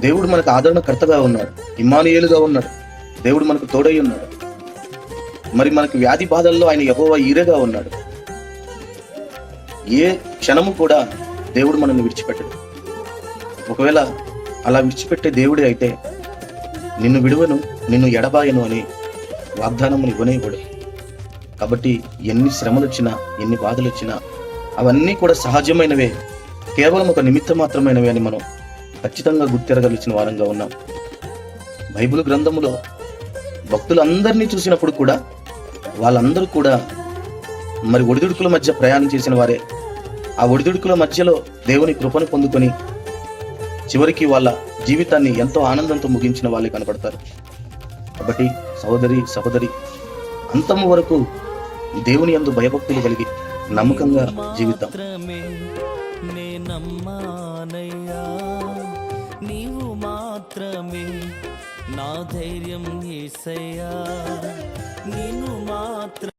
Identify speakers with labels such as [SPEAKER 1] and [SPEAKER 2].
[SPEAKER 1] దేవుడు మనకు ఆదరణకర్తగా ఉన్నాడు ఇమానుయేలుగా ఉన్నాడు దేవుడు మనకు తోడై ఉన్నాడు. మరి మనకు వ్యాధి బాధల్లో ఆయన యహోవా ఈరేగా ఉన్నాడు. ఏ క్షణము కూడా దేవుడు మనల్ని విడిచిపెట్టడు. ఒకవేళ అలా విడిచిపెట్టే దేవుడే అయితే నిన్ను విడువను నిన్ను ఎడబాయను అని వాగ్దానమును ఇవ్వనేవాడు కాబట్టి ఎన్ని శ్రమలు వచ్చినా ఎన్ని బాధలు వచ్చినా అవన్నీ కూడా సహజమైనవే కేవలం ఒక నిమిత్తం మాత్రమైనవే అని మనం ఖచ్చితంగా గుర్తెరగలిచిన వారంగా ఉన్నాం. బైబిల్ గ్రంథములో భక్తులందరినీ చూసినప్పుడు కూడా వాళ్ళందరూ కూడా మరి ఒడిదుడుకుల మధ్య ప్రయాణం చేసిన వారే. ఆ ఒడిదుడుకుల మధ్యలో దేవుని కృపను పొందుకొని చివరికి వాళ్ళ జీవితాన్ని ఎంతో ఆనందంతో ముగించిన వాళ్ళే కనపడతారు. కాబట్టి సహోదరి సహోదరి అంతము వరకు దేవుని యందు భయభక్తులు కలిగి నమ్మకంగా
[SPEAKER 2] జీవితం నమ్మానయ్యా నీవు మాత్రమే నా ధైర్యం ఏసయ్యా. నేను మాత్రం